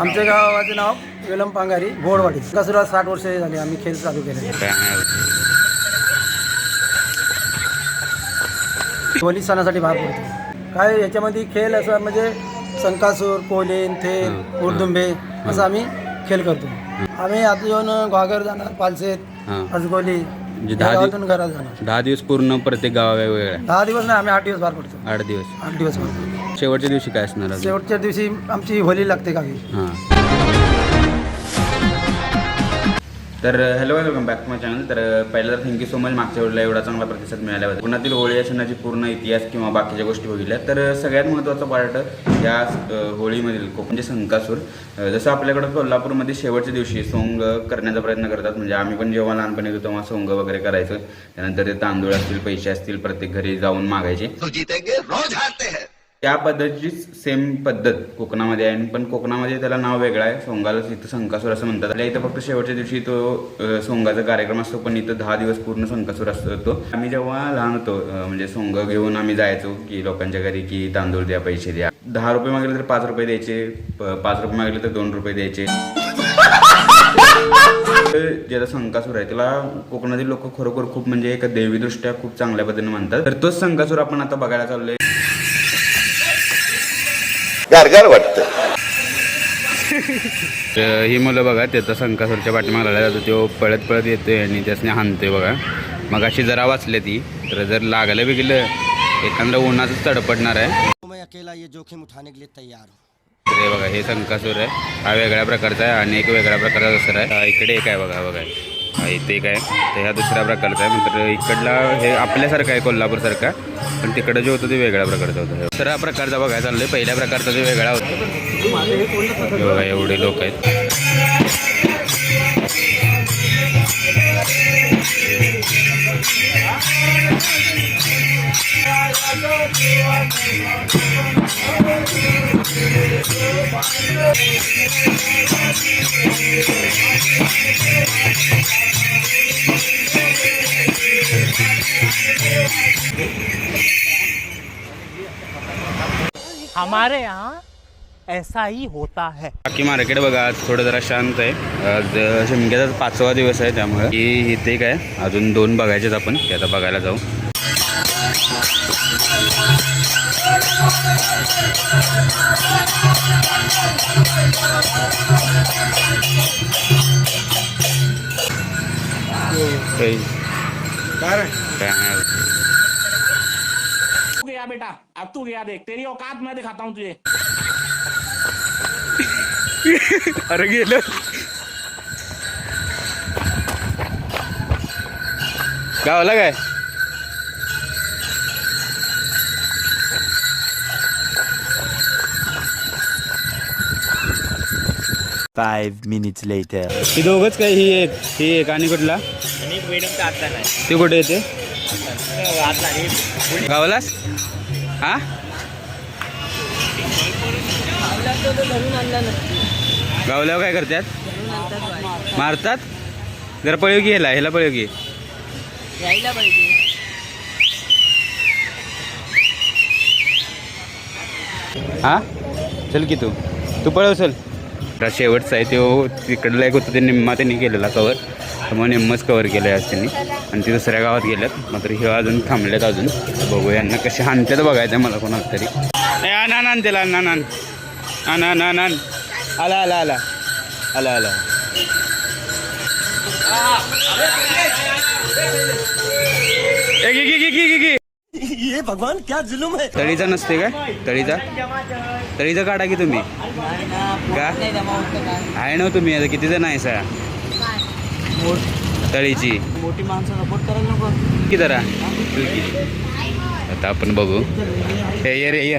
आमच्या गावाचे नाव वेलम पांगारी घोडवाडी. कसुरा साठ वर्ष झाली आम्ही खेळ चालू केले होली सणासाठी भाग पडतो काय याच्यामध्ये खेळ असं म्हणजे संकासूर कोलेन थेल उर्दुंबे असं आम्ही खेळ करतो. आम्ही आता येऊन घागर जाणार पालसेत हां. अजगोली म्हणजे दहा दिवस घरात जाणार. दहा दिवस पूर्ण प्रत्येक गावा वेगवेगळ्या. दहा दिवस नाही आम्ही आठ दिवस बाहेर पडतो. आठ दिवस. आठ दिवस. शेवटच्या दिवशी काय असणार? शेवटच्या दिवशी आमची होली लागते गावी. हां. तर hello welcome back to my channel तर पहिलं तर थँक्यू सो मच मागच्या वेळेला एवढा चांगला प्रतिसाद मिळाल्याबद्दल पुण्यातील होळी या सणाची पूर्ण इतिहास किंवा बाकीच्या गोष्टी बघितल्या. तर सगळ्यात महत्त्वाचा पार्ट या अ, होळीमधील कोकण म्हणजे संकासूर. अ, जसं आपल्याकडं कोल्हापूरमध्ये शेवटच्या दिवशी सोंग करण्याचा प्रयत्न करतात. म्हणजे आम्ही पण जेव्हा लहानपणी होतो तेव्हा सोंग वगैरे करायचं. त्यानंतर ते तांदूळ असतील पैसे असतील प्रत्येक घरी जाऊन मागायचे. रोज त्या पद्धतीचीच सेम पद्धत कोकणामध्ये आहे. पण कोकणामध्ये त्याला नाव वेगळं आहे. सोंगाला इथं संकासूर असं म्हणतात. आपल्या इथं फक्त शेवटच्या दिवशी तो सोंगाचा कार्यक्रम असतो. पण इथं दहा दिवस पूर्ण संकासूर असतो आम्ही जेव्हा लहान होतो म्हणजे सोंग घेऊन आम्ही जायचो की लोकांच्या घरी की तांदूळ द्या पैसे द्या. दहा रुपये मागले तर पाच रुपये द्यायचे. पाच रुपये मागले तर दोन रुपये द्यायचे. ज्याला संकासूर आहे त्याला कोकणातील लोक खरोखर खूप म्हणजे एक देवीदृष्ट्या खूप चांगल्या पद्धतीने मानतात. तर तोच संकासूर आपण आता बघायला चाललोय. गारगार वाटतं. तर ही मुलं बघा त्याचा संकासूरच्या पाठीमागे लागला जातो तो पळत पळत येतोय आणि त्यासने हाणतोय बघा. मग अशी जरा वाचले ती तर जर लागलं बिगलं एखादं उन्हाचं तडपडणार आहे. मैं अकेला ये जोखिम उठाने के लिए तैयार हूँ। बघा हे संकासूर आहे. हा वेगळ्या प्रकारचा आहे आणि एक वेगळ्या प्रकारचा दुसरा आहे. हा इकडे एक आहे बघा बघा. हा इथे एक आहे. तर ह्या दुसऱ्या प्रकारचा आहे. नंतर इकडला हे आपल्यासारखं आहे कोल्हापूरसारखा. पण तिकडं जे होतं ते वेगळ्या प्रकारचं होतं. दुसऱ्या प्रकारचा बघायला चाललंय. पहिल्या प्रकारचा जो वेगळा होता. बघा एवढे लोक आहेत. हमारे यहाँ ऐसा ही होता है। बाकी मार्केट बघा आज थोडं जरा शांत आहे. आज शिमग्याचा पाचवा दिवस आहे त्यामुळे. की इथे काय अजून दोन बघायचेत आपण ते आता बघायला जाऊ. काय बेटा अब तू गया देख तेरी औकात मैं दिखाता हूँ तुझे। अरे गेलं। गावला काय Five minutes later. ही दोघच काय ही एक ही एक आणि कुठला? ते कुठे येते गावालाच? हा? गावल्यावर काय करतात मारतात? जरा पळव की ह्याला ह्याला पळव की हा? चल की तू. तू पळव चल. शेवटचा आहे तो. तिकडला एक होतं ते निम्मा त्यांनी केलेला कवर त्यामुळे निम्मच कवर केलं आहे आज त्यांनी. आणि ते दुसऱ्या गावात गेल्यात मात्र हे अजून थांबलेत अजून. बघू यांना कसे हाणतात बघायचं मला कोणाला तरी. आण आण त्याला आण आण आण. आण आण आला आला आला. आला आला. ए, घे घे घे घे घे. घे ये भगवान क्या जुलुम है? तळीचा नसते काय तळीचा? तळीचा काढा की तुम्ही? का? आहे ना तुम्ही आता किती जण आहे सा तळीची. मोठी माणसं सपोर्ट करायला नको. किती जरा? की. आता आपण बघू. हे ये रे ये.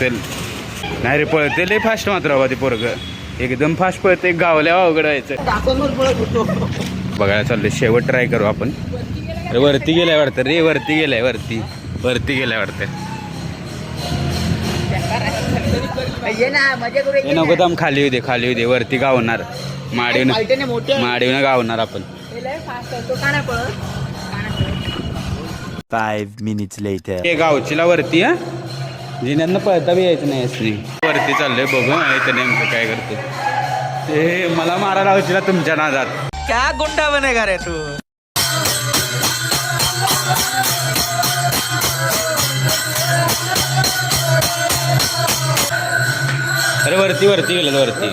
चल. नाही रे पळते लय फास्ट मात्र बाबा ते पोरग. एकदम फास्ट पळते गावल्या अवघड व्हायचं. बघायला चाललंय शेवट ट्राय करू आपण. अरे वरती गेलाय वाटतं रे वरती गेलाय वरती. वरती गेलाय वाटतं. हे नको दम खाली येऊ दे खाली येऊ दे वरती गावणार. माडीवनं माडीवनं गावणार आपण. Five minutes later. हे गावचीला वरती हा? जिन्यातनं पळता बी यायचं नाही असली वरती चाललोय बघू इथं नेमकं काय करतो ते मला मारायला हवशीला तुमच्या नादात. क्या गुंडा बनेगा रे तू? अरे वरती वरती गेलं वरती.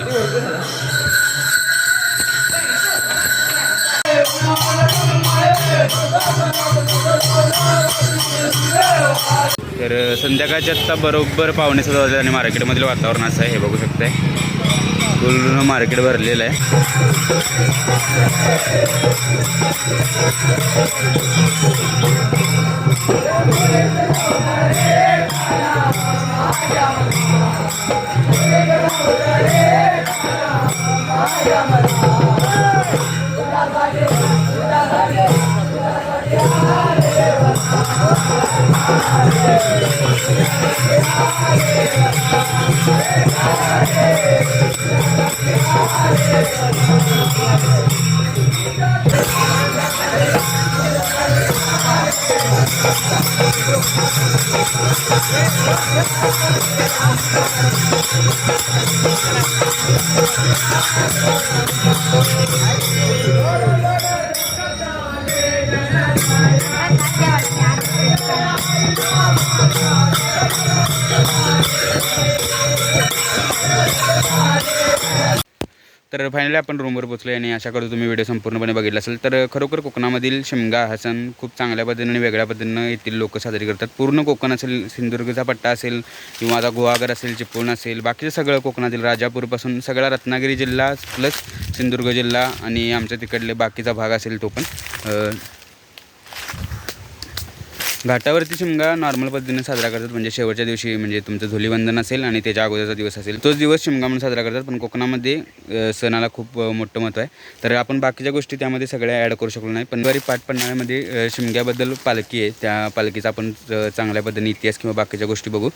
तर संध्याकाळच्या आत्ता बरोबर पाहुणे सुद्धा वाजले आणि मार्केटमधलं वातावरण असं आहे हे बघू शकताय. पूर्ण मार्केट भरलेलं आहे. Yeah. तर फायनली आपण रूमवर पोचलो आणि अशा करतो तुम्ही व्हिडिओ संपूर्णपणे बघितला असेल. तर खरोखर कोकणामधील शिमगा हा सण खूप चांगल्या पद्धतीने आणि वेगळ्या पद्धतीनं येथील लोक साजरी करतात. पूर्ण कोकण असेल सिंधुदुर्गचा पट्टा असेल किंवा आता गुहागर असेल चिपळूण असेल बाकीचं सगळं कोकणातील राजापूरपासून सगळा रत्नागिरी जिल्हा प्लस सिंधुदुर्ग जिल्हा आणि आमच्या तिकडले बाकीचा भाग असेल तो पण घाटावरती शिमगा नॉर्मल पद्धतीने साजरा करतात. म्हणजे शेवटच्या दिवशी म्हणजे तुमचं धुलीवंदन असेल आणि त्याच्या अगोदरचा दिवस असेल. तोच दिवस शिमगा म्हणून साजरा करतात पण कोकणामध्ये सणाला खूप मोठं महत्त्व आहे. तर आपण बाकीच्या गोष्टी त्यामध्ये सगळ्या ॲड करू शकलो नाही पण बरी पाटपन्हाळ्यामध्ये अ, शिमग्याबद्दल पालखी आहे. त्या पालखीचा आपण चांगल्या पद्धतीने इतिहास किंवा बाकीच्या गोष्टी बघू.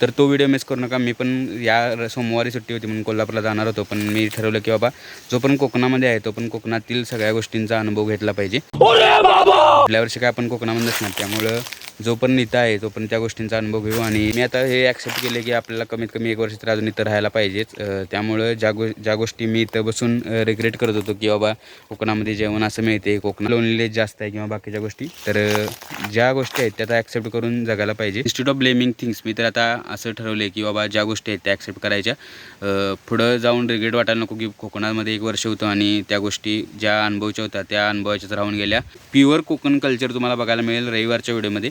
तर तो व्हिडिओ मिस करू नका. मी पण या सोमवारी सुट्टी होती म्हणून कोल्हापूरला जाणार होतो पण मी ठरवलं की बाबा जो पण कोकणामध्ये आहे तो पण कोकणातील सगळ्या गोष्टींचा अनुभव घेतला पाहिजे. आपल्या वर्षी काय आपण कोकणामध्ये नसणार त्यामुळं जो पण नेता आहे तो पण त्या गोष्टींचा अनुभव घेऊ. आणि मी आता हे ॲक्सेप्ट केले की आपल्याला कमीत कमी एक वर्ष तर अजून इथं राहायला पाहिजेच. त्यामुळं ज्या गो ज्या गोष्टी मी इथं बसून रिग्रेट करत होतो की बाबा कोकणामध्ये जेवण असं मिळते कोकणात लोनलेस जास्त आहे किंवा बाकीच्या गोष्टी तर ज्या गोष्टी आहेत त्या आता ॲक्सेप्ट करून जगायला पाहिजे. इन्स्टिट्यूट ऑफ ब्लेमिंग थिंग्स मी तर आता असं ठरवलं आहे की बाबा ज्या गोष्टी आहेत त्या ॲक्सेप्ट करायच्या. पुढं जाऊन रिग्रेट वाटायला नको की कोकणामध्ये एक वर्ष होतं आणि त्या गोष्टी ज्या अनुभवाच्या होत्या त्या अनुभवाच्याच राहून गेल्या. प्युअर कोकण कल्चर तुम्हाला बघायला मिळेल रविवारच्या व्हिडिओमध्ये